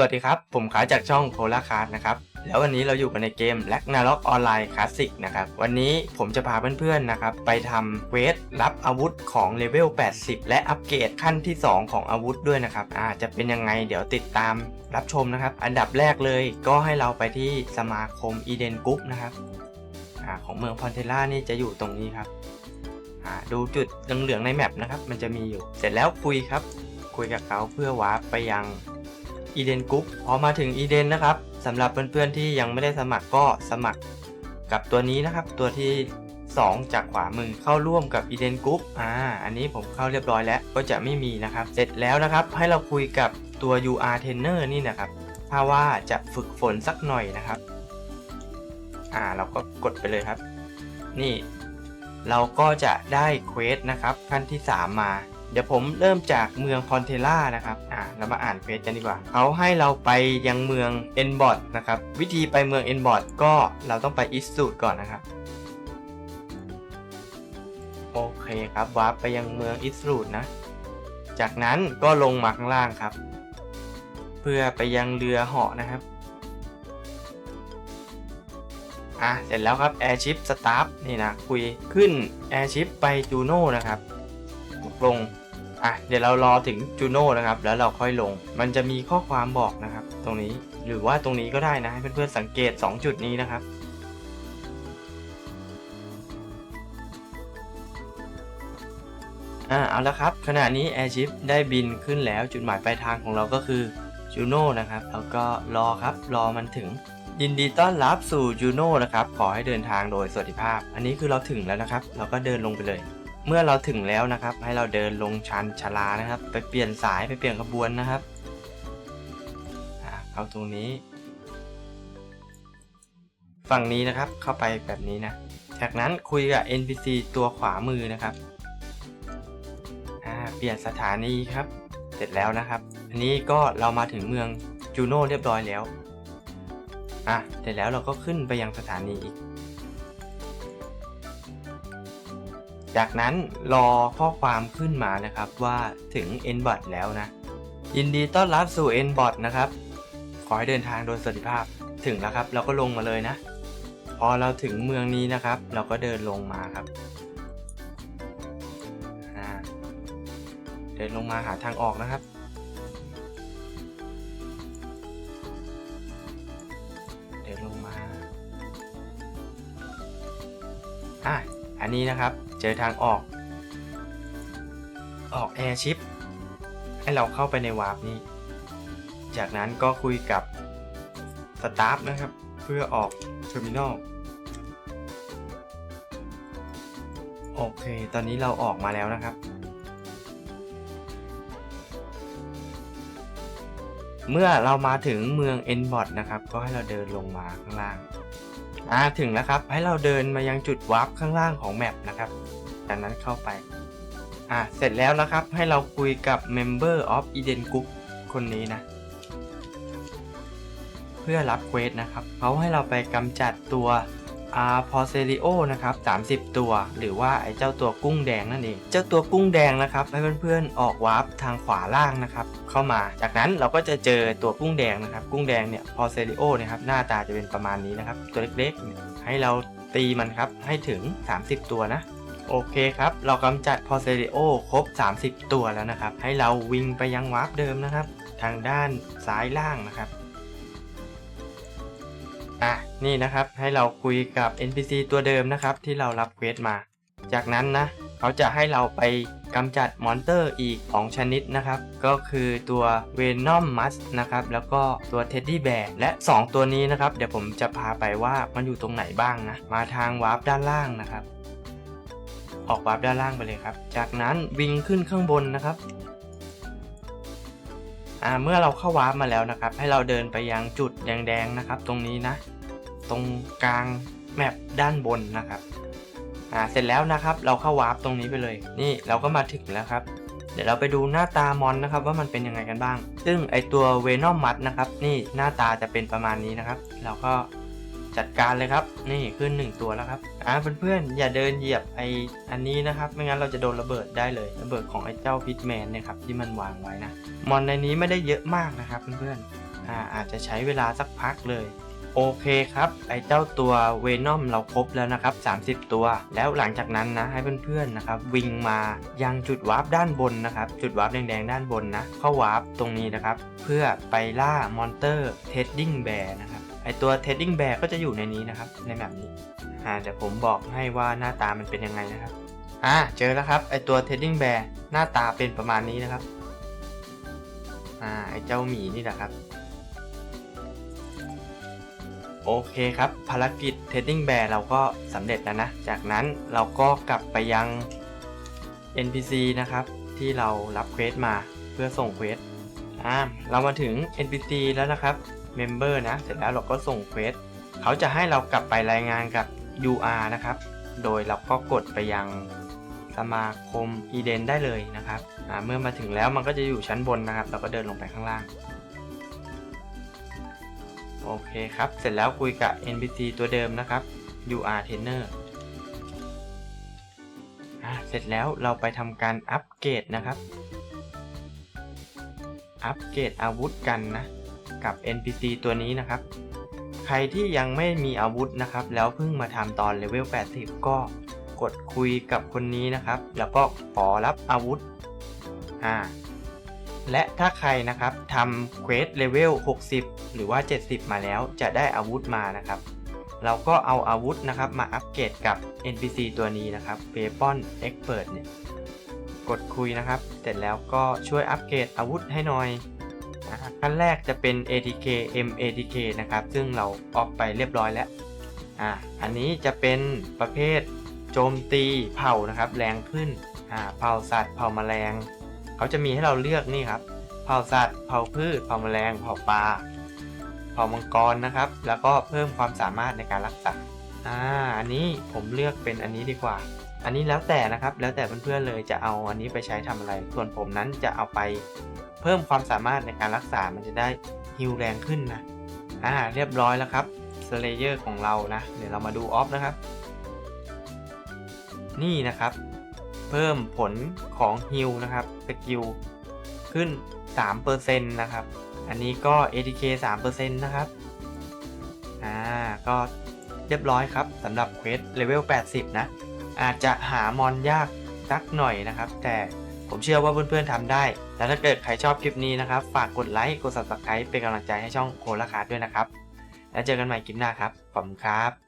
สวัสดีครับ ผมขาจากช่องโคลาคาร์ดนะครับ แล้ววันนี้เราอยู่กันในเกม l a g n a r o k ออนไลน์คลาสสิกนะครับ วันนี้ผมจะพาเพื่อนๆนะครับ ไปทำเวสรับอาวุธของเลเวล 80 และอัปเกรดขั้นที่ 2 ของอาวุธด้วยนะครับอาจะเป็นยังไงเดี๋ยวติดตามรับชมนะครับ อันดับแรกเลยก็ให้เราไปที่สมาคมอีเดนกรุ๊ปนะครับอของเมืองพอนเทล่านี่จะอยู่ตรงนี้ครับดูจุดเหลืองๆในแมปนะครับ มันจะมีอยู่ เสร็จแล้วคุยครับ คุยกับเขาเพื่อวาร์ปไปยัง อีเดนกรุ๊ปพอมาถึงอีเดนนะครับสำหรับเพื่อนๆที่ยังไม่ได้สมัครก็สมัครกับตัวนี้นะครับ ตัวที่ 2 จากขวามือเข้าร่วมกับอีเดนกรุ๊ปอ่าอันนี้ผมเข้าเรียบร้อยแล้วก็จะไม่มีนะครับ เสร็จแล้วนะครับ ให้เราคุยกับตัว UR Trainer นี่นะครับถ้าว่าจะฝึกฝนสักหน่อยนะครับ อ่าเราก็กดไปเลยครับ นี่ เราก็จะได้เควสนะครับขั้นที่ 3 มา เดี๋ยวผมเริ่มจากเมืองพอนเทล่านะครับ อ่าเรามาอ่านเควสกันดีกว่า เขาให้เราไปยังเมืองเอ็นบอดนะครับ วิธีไปเมืองเอ็นบอดก็เราต้องไปอิสตูดก่อนนะครับ โอเคครับวาร์ปไปยังเมืองอิสตูดนะ จากนั้นก็ลงมาข้างล่างครับ เพื่อไปยังเรือเหาะนะครับ อะ เสร็จแล้วครับ Airship Staff นี่นะ คุยขึ้น Airship ไปจูโน่นะครับ ลงอะเดี๋ยวเรารอถึงจูโน่นะครับ แล้วเราค่อยลง มันจะมีข้อความบอกนะครับ ตรงนี้หรือว่าตรงนี้ก็ได้นะให้เพื่อนๆสังเกต 2 จุดนี้นะครับ อ่าเอาละครับ ขณะนี้ Airship ได้บินขึ้นแล้วจุดหมายปลายทางของเราก็คือจูโน่นะครับ แล้วก็รอครับรอมันถึง ยินดีต้อนรับสู่จูโน่นะครับ ขอให้เดินทางโดยสวัสดิภาพ อันนี้คือเราถึงแล้วนะครับ เราก็เดินลงไปเลย เมื่อเราถึงแล้วนะครับ ให้เราเดินลงชันชลานะครับ ไปเปลี่ยนสายไปเปลี่ยนขบวนนะครับเข้าตรงนี้ ฝั่งนี้นะครับเข้าไปแบบนี้นะ จากนั้นคุยกับ NPC ตัวขวามือนะครับเปลี่ยนสถานีครับ เสร็จแล้วนะครับ อันนี้ก็เรามาถึงเมืองจูโน่เรียบร้อยแล้วอะเสร็จแล้วเราก็ขึ้นไปยังสถานีอีก จากนั้นรอข้อความขึ้นมานะครับว่าถึง n b o t แล้วนะ ยินดีต้อนรับสู่ n b o t นะครับ ขอให้เดินทางโดยสวัสดิภาพถึงแล้วครับ เราก็ลงมาเลยนะ พอเราถึงเมืองนี้นะครับ เราก็เดินลงมาครับเดินลงมาหาทางออกนะครับ เดินลงมาอะอันนี้นะครับ เจอทางออก ออกแอร์ชิปให้เราเข้าไปในวาร์ปนี้ จากนั้นก็คุยกับสตาฟนะครับ เพื่อออกเทอร์มินอลโอเค ตอนนี้เราออกมาแล้วนะครับ เมื่อเรามาถึงเมือง n b o t นะครับ ก็ให้เราเดินลงมาข้างล่าง อ่าถึงแล้วครับ ให้เราเดินมายังจุดวาร์ปข้างล่างของแมปนะครับจากนั้นเข้าไปอ่าเสร็จแล้วนะครับให้เราคุยกับ Member of Eden Group คนนี้นะ เพื่อรับเควสนะครับเขาให้เราไปกำจัดตัว อาพอเซริโอนะครับ30 ตัว หรือว่าไอ้เจ้าตัวกุ้งแดงนั่นเอง เจ้าตัวกุ้งแดงนะครับให้เพื่อนๆออกวาร์ปทางขวาล่างนะครับเข้ามา จากนั้นเราก็จะเจอตัวกุ้งแดงนะครับ กุ้งแดงเนี่ยพอเซริโอนะครับหน้าตาจะเป็นประมาณนี้นะครับ ตัวเล็กๆ ให้เราตีมันครับให้ถึง 30 ตัวนะโอเคครับ เรากำจัดพอเซริโอครบ 30 ตัวแล้วนะครับ ให้เราวิ่งไปยังวาร์ปเดิมนะครับ ทางด้านซ้ายล่างนะครับ อะนี่นะครับให้เราคุยกับ NPC ตัวเดิมนะครับที่เรารับเควสมา จากนั้นนะเขาจะให้เราไปกำจัดมอนเตอร์อีก 2 ชนิดนะครับ ก็คือตัว Venom m u s นะครับ แล้วก็ตัว Teddy Bear และ 2 ตัวนี้นะครับ เดี๋ยวผมจะพาไปว่ามันอยู่ตรงไหนบ้างนะ มาทางวาร์ปด้านล่างนะครับ ออกวาร์ปด้านล่างไปเลยครับ จากนั้นวิ่งขึ้นข้างบนนะครับอ่าเมื่อเราเข้าวาร์ปมาแล้วนะครับ ให้เราเดินไปยังจุดแดงๆนะครับ ตรงนี้นะ ตรงกลางแมปด้านบนนะครับอ่าเสร็จแล้วนะครับ เราเข้าวาร์ปตรงนี้ไปเลย นี่เราก็มาถึงแล้วครับ เดี๋ยวเราไปดูหน้าตามอนนะครับ ว่ามันเป็นยังไงกันบ้าง ซึ่งไอตัวเวนอมมัดนะครับ นี่หน้าตาจะเป็นประมาณนี้นะครับ เราก็จัดการเลยครับ นี่ขึ้นหนึ่งตัวแล้วครับอ่าเพื่อนๆอย่าเดินเหยียบไออันนี้นะครับ ไม่งั้นเราจะโดนระเบิดได้เลย ระเบิดของไอเจ้าพิทแมนเนี่ยครับที่มันวางไว้นะมอนในนี้ไม่ได้เยอะมากนะครับเพื่อนๆอ่าอาจจะใช้เวลาสักพักเลย โอเคครับไอเจ้าตัวเวนอมเราครบแล้วนะครับ 30 ตัว แล้วหลังจากนั้นนะให้เพื่อนๆนะครับวิ่งมายังจุดวาร์ปด้านบนนะครับ จุดวาร์ปแดงๆด้านบนนะเข้าวาร์ปตรงนี้นะครับ เพื่อไปล่ามอนเตอร์เทดดิ้งแบร์นะครับไอตัวเทดดิ้งแบร์ก็จะอยู่ในนี้นะครับในแบบนี้อ่าเดี๋ยวผมบอกให้ว่าหน้าตามันเป็นยังไงนะครับอ่าเจอแล้วครับไอตัวเทดดิ้งแบร์หน้าตาเป็นประมาณนี้นะครับอ่าไอเจ้าหมีนี่แหละครับ โอเคครับ ภารกิจ Trading Bear เราก็สำเร็จแล้วนะ จากนั้นเราก็กลับไปยัง NPC นะครับ ที่เรารับเควสมาเพื่อส่งเควสอ่าเรามาถึง NPC แล้วนะครับ Member นะ เสร็จแล้วเราก็ส่งเควสเขาจะให้เรากลับไปรายงานกับ UR นะครับ โดยเราก็กดไปยังสมาคม Eden ได้เลยนะครับอ่าเมื่อมาถึงแล้วมันก็จะอยู่ชั้นบนนะครับ เราก็เดินลงไปข้างล่าง โอเคครับ เสร็จแล้วคุยกับ NPC ตัวเดิมนะครับ UR Trainer อ่าเสร็จแล้วเราไปทำการอัปเกรดนะครับ อัปเกรดอาวุธกันนะ กับ NPC ตัวนี้นะครับ ใครที่ยังไม่มีอาวุธนะครับ แล้วเพิ่งมาทำตอนเลเวล 80 ก็กดคุยกับคนนี้นะครับ แล้วก็ขอรับอาวุธอ่า และถ้าใครนะครับทำเควสเลเวล 60 หรือว่า 70 มาแล้วจะได้อาวุธมานะครับ เราก็เอาอาวุธนะครับมาอัปเกรดกับ NPC ตัวนี้นะครับ Weapon Expert เนี่ย กดคุยนะครับ เสร็จแล้วก็ช่วยอัปเกรดอาวุธให้หน่อยขั้นแรกจะเป็น ATK M ATK นะครับ ซึ่งเราออกไปเรียบร้อยแล้วอ่าอันนี้จะเป็นประเภทโจมตีเผ่านะครับ แรงขึ้นอ่าเผ่าสัตว์เผ่าแมลง เขาจะมีให้เราเลือกนี่ครับ เผ่าสัตว์ เผ่าพืช เผ่าแมลง เผ่าปลา เผ่ามังกรนะครับ แล้วก็เพิ่มความสามารถในการรักษา อ่า อันนี้ผมเลือกเป็นอันนี้ดีกว่า อันนี้แล้วแต่นะครับ แล้วแต่เพื่อนๆเลยจะเอาอันนี้ไปใช้ทำอะไร ส่วนผมนั้นจะเอาไปเพิ่มความสามารถในการรักษา มันจะได้ฮิลแรงขึ้นนะ อ่า เรียบร้อยแล้วครับสเลเยอร์ของเรานะ เดี๋ยวเรามาดูออฟนะครับ นี่นะครับ เพิ่มผลของฮิลนะครับสกิลขึ้น 3%นะครับ อันนี้ก็ ATK 3%นะครับ อ่า ก็เรียบร้อยครับสำหรับเควสเลเวล 80 นะ อาจจะหามอนยากสักหน่อยนะครับ แต่ผมเชื่อว่าเพื่อนๆทำได้ แล้วถ้าเกิดใครชอบคลิปนี้นะครับ ฝากกดไลค์ กด subscribe เป็นกำลังใจให้ช่องโคลาคาด้วยนะครับ แล้วเจอกันใหม่คลิปหน้าครับ ขอบคุณครับ